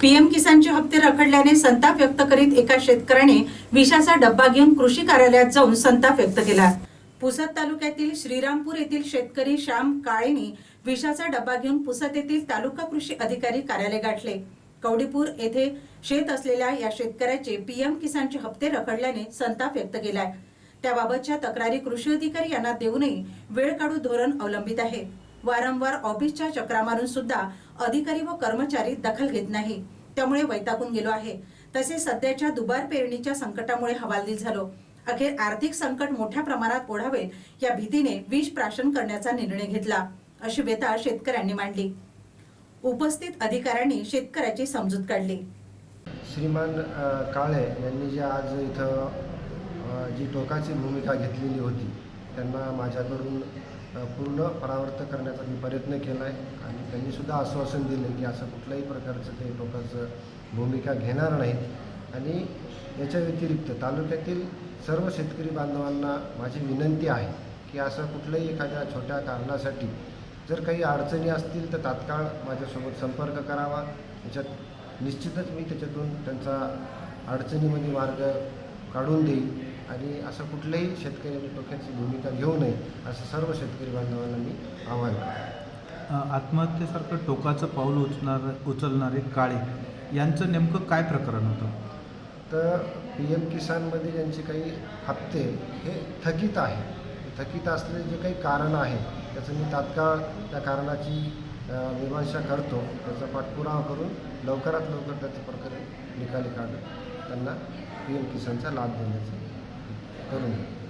PM किसानचे हप्ते रखडल्याने संताप व्यक्त करीत एका शेतकऱ्याने विषाचा डब्बा घेऊन कृषी कार्यालयात जाऊन संताप व्यक्त केला. पुसद तालुक्यातील श्रीरामपूर येथील शेतकरी श्याम काळेनी विषाचा डब्बा घेऊन पुसद येथील तालुका कृषी अधिकारी कार्यालय गाठले. कवडीपूर येथे शेत असलेल्या या शेतकऱ्याचे पीएम किसानचे हप्ते रखडल्याने संताप व्यक्त केलाय. त्याबाबतच्या तक्रारी कृषी अधिकारी यांना देऊनही वेळ काढू धोरण अवलंबित आहे. वारंवार ऑफिसच्या चक्रा मारून सुद्धा अधिकारी व कर्मचारी दखल घेत नाही. त्यामुळे वैतागून गेलो आहे. तसे सध्याच्या दुबार पेरणीच्या संकटामुळे हवालदिल झालो. अखेर आर्थिक संकट मोठ्या प्रमाणात ओढावे या भीतीने विष प्राशन करण्याचा निर्णय घेतला अशी व्यथा शेतकऱ्यांनी मांडली. उपस्थित अधिकाऱ्यांनी शेतकऱ्याची समजूत काढली. श्रीमान काळे यांनी जे आज इथं जी टोकाची भूमिका घेतलेली होती त्यांना माझ्याकडून पूर्ण परावर्त करण्याचा मी प्रयत्न केला आहे आणि त्यांनीसुद्धा आश्वासन दिलं की असं कुठल्याही प्रकारचं ते टोकाचं भूमिका घेणार नाहीत. आणि याच्या व्यतिरिक्त तालुक्यातील सर्व शेतकरी बांधवांना माझी विनंती आहे की असं कुठल्याही एखाद्या छोट्या कारणासाठी जर काही अडचणी असतील तर तात्काळ माझ्यासोबत संपर्क करावा. याच्यात निश्चितच मी त्याच्यातून त्यांचा अडचणीमध्ये मार्ग काढून देईल आणि असं कुठल्याही शेतकऱ्यांनी डोक्याची भूमिका घेऊ नये असं सर्व शेतकरी बांधवांना मी आवाहन करतो. आत्महत्येसारखं टोकाचं पाऊल उचलणार उचलणारे काळे यांचं नेमकं काय प्रकरण होतं? तर पी एम किसानमध्ये ज्यांचे काही हप्ते हे थकीत आहे. थकीत असलेले जे काही कारण आहे त्याचं मी तात्काळ त्या कारणाची मीमांसा करतो. त्याचा पाठपुरावा करून लवकरात लवकर त्याचं प्रकरण निकाली काढत त्यांना पी एम किसानचा लाभ देण्याचं 嗯。